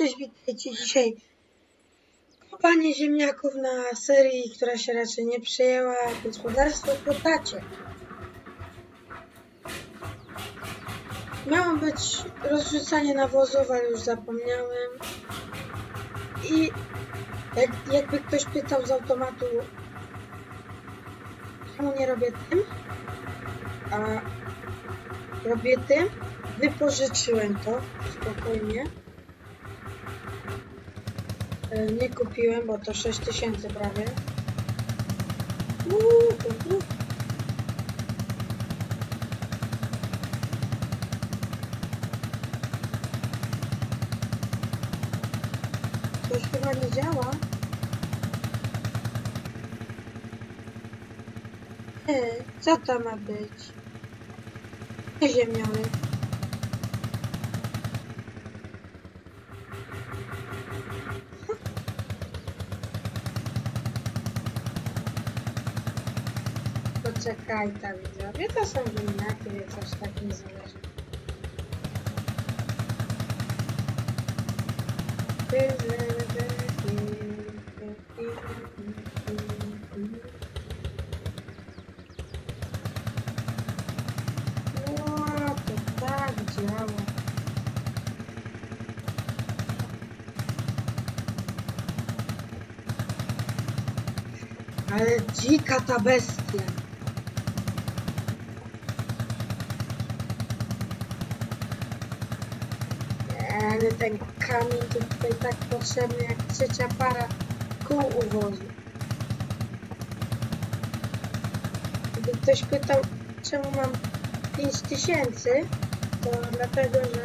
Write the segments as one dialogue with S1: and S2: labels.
S1: cześć, witajcie dzisiaj. Kopanie ziemniaków na serii, która się raczej nie przyjęła. Gospodarstwo Potacie. Miało być rozrzucanie nawozów, ale już zapomniałem. I jak, jakby ktoś pytał z automatu, czemu nie robię tym, a robię tym, wypożyczyłem to spokojnie. E, Nie kupiłem, bo to 6000 prawie. Uuu, uuu, uuu. Coś chyba nie działa. E, co to ma być? Ziemniony. Poczekaj tam widzowie, to są ziemniaki, więc aż tak nie zależy. Tak działa. Ale dzika ta bestia. Ale ten kamień to tutaj tak potrzebny jak trzecia para kół u wozu. Ktoś pytał, czemu mam 5000, to dlatego, że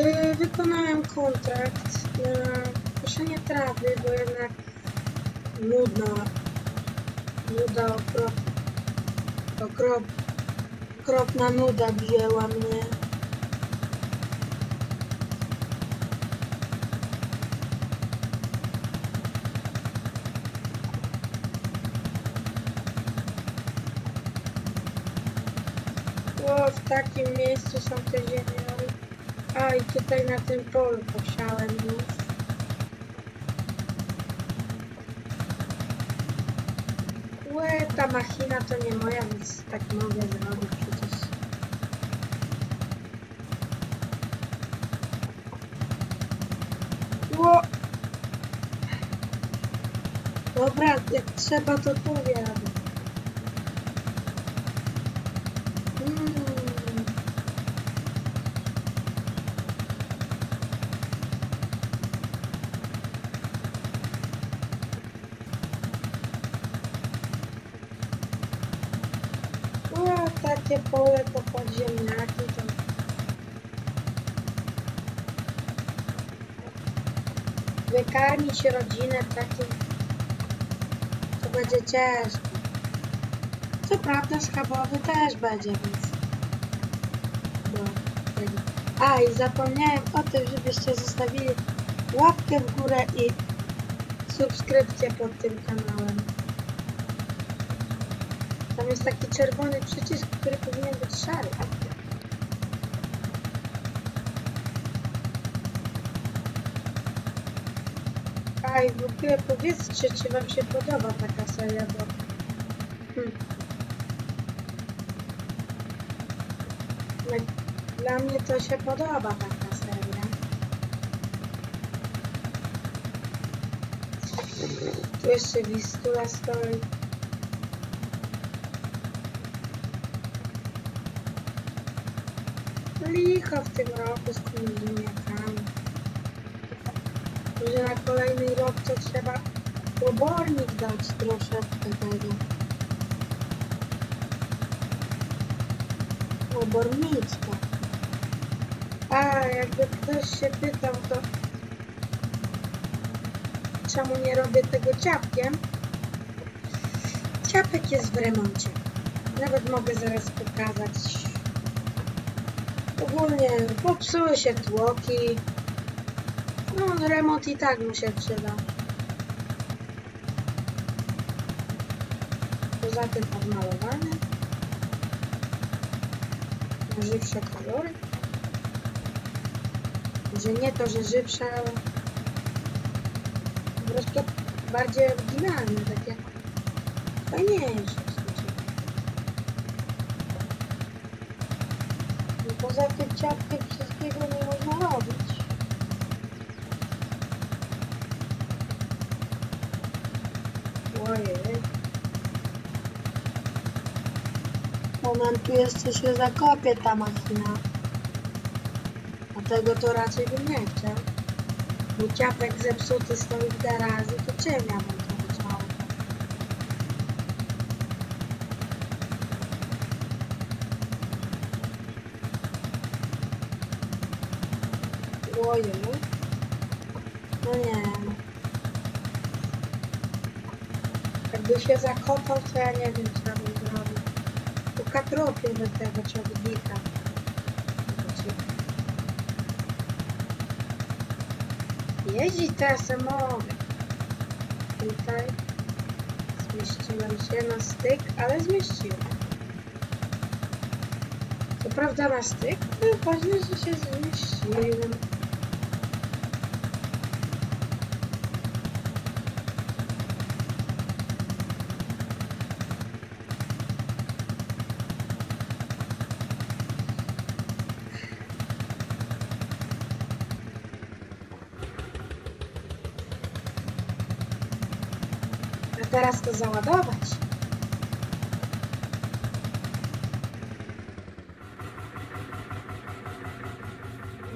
S1: yy, wykonałem kontrakt na koszenie trawy, bo jednak nudna, nuda okrop, okrop, okropna nuda wzięła mnie. O, w takim miejscu są te ziemiory. A i tutaj na tym polu posiałem już. Łe, ta machina to nie moja, więc tak mogę zrobić przecież. Ło! Dobra, jak trzeba to tu jadę. Mm. O, takie pole to pod ziemniaki to... Wykarmić rodzinę takim... To będzie ciężko. Co prawda schabowy też będzie, więc... No, tego. A, i zapomniałem o tym, żebyście zostawili łapkę w górę i subskrypcję pod tym kanałem. Tam jest taki czerwony przycisk, który powinien być szary. A i w ogóle powiedzcie, czy wam się podoba taka seria, bo... Hmm. Dla mnie to się podoba taka seria. Tu jeszcze Wistula stoi. Licho w tym roku z ziemniakami. Może na kolejny rok to trzeba obornik dać troszeczkę tego. Oborniczka. A, jakby ktoś się pytał, to czemu nie robię tego ciapkiem? Ciapek jest w remoncie. Nawet mogę zaraz pokazać. Ogólnie popsuły się tłoki. No, remont i tak mu się przyda. Poza tym odmalowane. Żywsze kolory. Że nie to, że żywsze, ale po bardziej oryginalne, takie fajniejsze. No poza tym ciapkiem wszystkiego nie można robić. Ojej. Momentu jeszcze się zakopie ta machina. Dlatego to raczej chciał. Bo ciapek zepsuty stoi w garażu, to czym ja bym to wyciął? Ojej. No nie. Jakby się zakopał, to ja nie wiem, co ja bym zrobił. Ukatropię do tego ciągnika. Jeździć teraz mogę. Tutaj zmieściłem się na styk, ale zmieściłem. Co prawda na styk, ale ważne, że się zmieściłem. A teraz to załadować.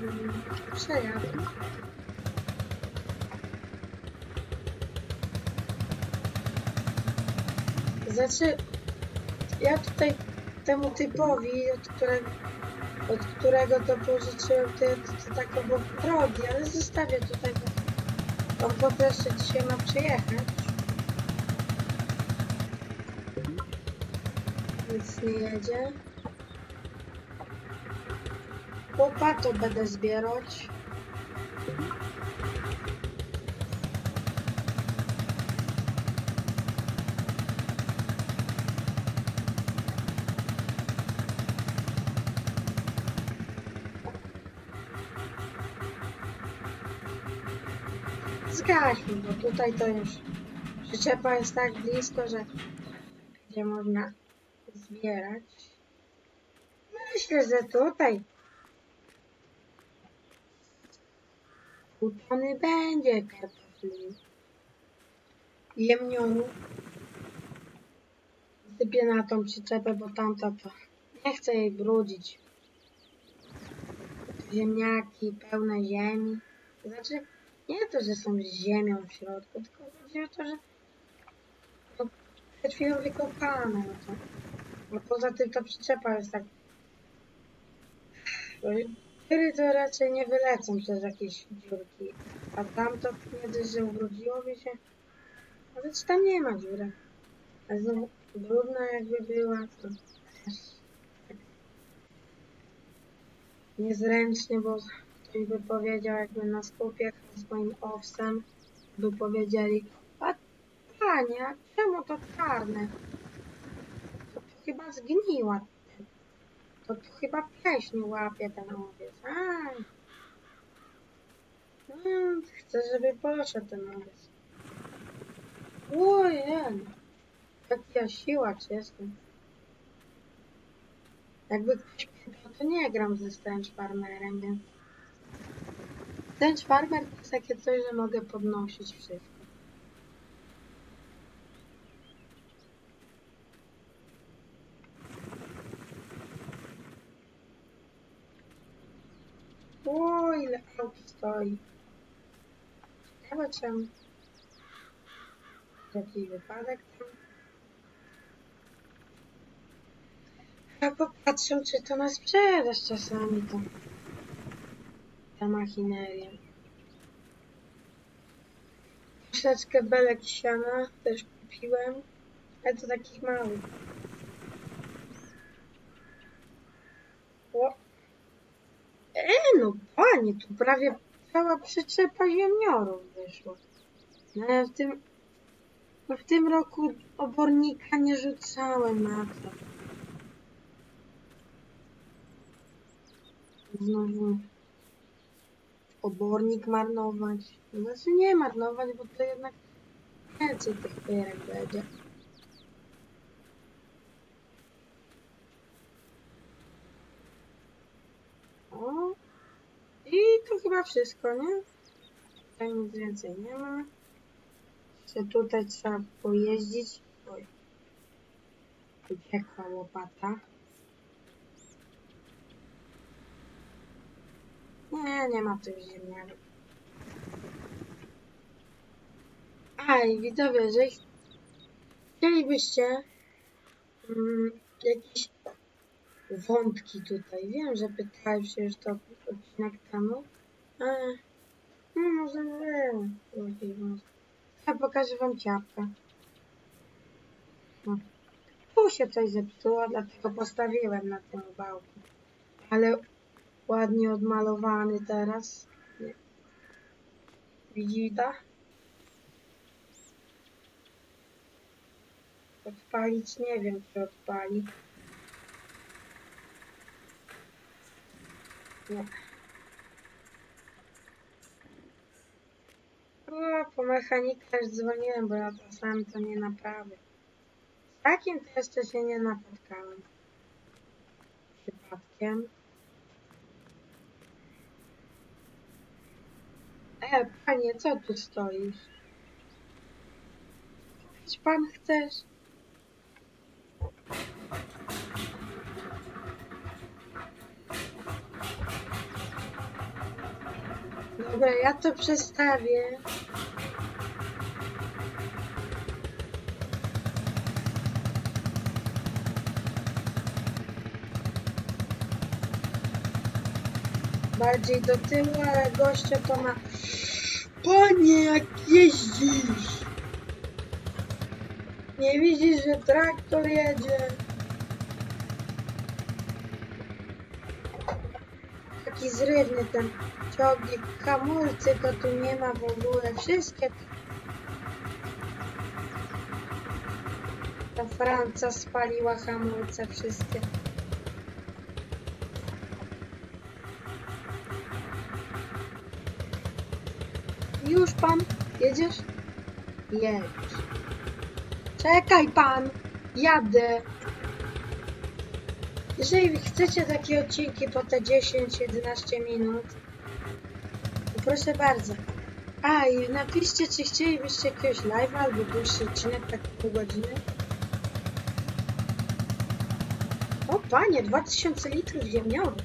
S1: Mm, Przejadę. Znaczy, ja tutaj temu typowi, od którego, od którego to pożyczyłem, to, to, to tak obok drogi, ale zostawię tutaj, bo on po prostu dzisiaj ma przyjechać. Nic nie jedzie. Łopato będę zbierać. Zgaśmy, bo tutaj to już przyczepa jest tak blisko, że gdzie można zbierać. Myślę, że tutaj tony będzie kartofli. Jemnionu. Sypię na tą przyczepę, bo tamta to nie chcę jej brudzić. Ziemniaki pełne ziemi. Znaczy, nie to, że są z ziemią w środku, tylko chodzi o to, że przed chwilą wykopane. No to, no poza tym ta przyczepa jest tak Tyry to raczej nie wylecą przez jakieś dziurki. A tamto nie dość, że ubrudziłoby się. Ale czy tam nie ma dziury? A znowu brudna jakby była, to też tak niezręcznie, bo ktoś by powiedział, jakby na skupie z moim owsem, by powiedzieli, a panie, a czemu to czarne? Chyba zgniła to, to chyba pleśń łapie ten owiec. No, chcę, żeby poszedł ten owiec. Ojej. Jaki ja siłacz jestem. Jakby ktoś pytał, to nie gram ze Stench Farmerem, więc... Stench Farmer to jest takie coś, że mogę podnosić wszystko. O, ile aut stoi. Ciekawe czemu. Jakiś wypadek tam. Ja popatrzę, czy to na sprzedaż czasami to. Ta machineria. Troszeczkę belek siana też kupiłem. Ale to takich małych. O, E, no tu prawie cała przyczepa ziemniorów wyszła. No ja w tym, no w tym roku obornika nie rzucałem na to. Znowu obornik marnować. Znaczy nie marnować, bo to jednak więcej tych pyrek będzie. O. I to chyba wszystko, nie? Tutaj nic więcej nie ma. Jeszcze tutaj trzeba pojeździć. Oj. Uciekła łopata. Nie, nie ma tych ziemniaków. A i widzowie, że ch- chcielibyście mm, jakieś wątki tutaj. Wiem, że pytałem się już to odcinek temu. Ale no może wątki. Ja pokażę wam ciapkę. No. Tu się coś zepsuło, dlatego postawiłem na tym wałku. Ale ładnie odmalowany teraz. Nie. Widzi to? Odpalić nie wiem, czy odpali. Nie. O, po mechanika już dzwoniłem, bo ja to sam to nie naprawię. Z takim to jeszcze się nie napotkałem. Przypadkiem. E, panie, co tu stoisz? Kupić pan chcesz? Dobra, ja to przestawię. Bardziej do tyłu, ale gościa to ma... Panie, jak jeździsz! Nie widzisz, że traktor jedzie? Taki zrywny ten ciągnik, hamulcy go tu nie ma w ogóle, wszystkie ta Franca spaliła hamulce wszystkie. Już pan jedziesz? Jedź. Czekaj pan, jadę. Jeżeli chcecie takie odcinki po te 10-11 minut, to proszę bardzo. A i napiszcie, czy chcielibyście jakiegoś live'a albo dłuższy odcinek, tak pół godziny. O panie, 2000 litrów ziemniowych.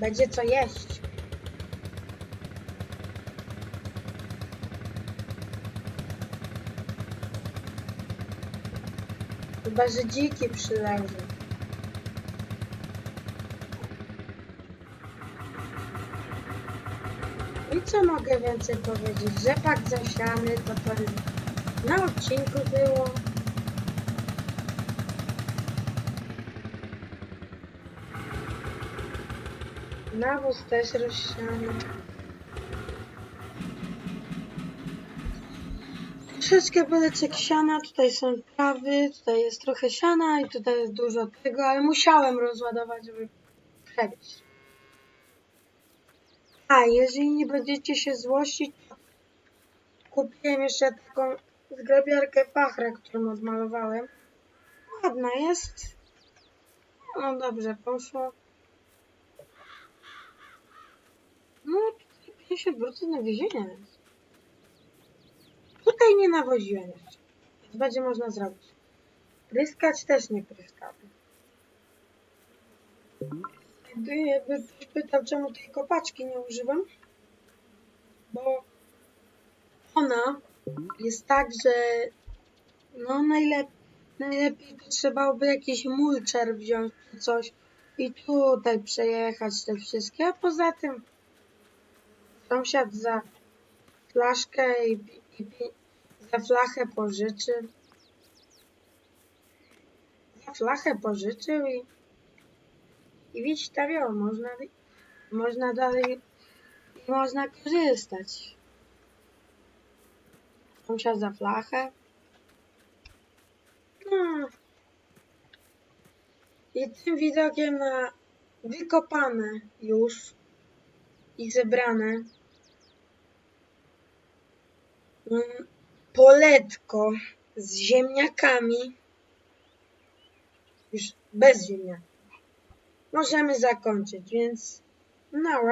S1: Będzie co jeść. Chyba, że dziki przyleży. I co mogę więcej powiedzieć? Rzepak zasiany, to to na odcinku było. Nawóz też rozsiany. Troszeczkę byleczek siana, tutaj są trawy, tutaj jest trochę siana i tutaj jest dużo tego, ale musiałem rozładować, żeby przewieźć. A, jeżeli nie będziecie się złościć, kupiłem jeszcze taką zgrabiarkę pachra, którą odmalowałem. Ładna jest. No dobrze, poszło. No, tutaj 50% nawiezienia jest. Tutaj nie nawoziłem jeszcze. Więc będzie można zrobić. Pryskać też nie pryskamy. Jakby pytał, czemu tej kopaczki nie używam, bo ona jest tak, że no najlep najlepiej to trzeba by jakiś mulcher wziąć czy coś i tutaj przejechać te wszystkie, a poza tym sąsiad za flaszkę i, i, i za flachę pożyczy. Za flachę pożyczył i i wystawiał, można, można dalej można korzystać. Sąsiad za flachę. No. I tym widokiem na wykopane już i zebrane. Mm, Poletko z ziemniakami. Już bez ziemniaków. Możemy zakończyć, więc nara.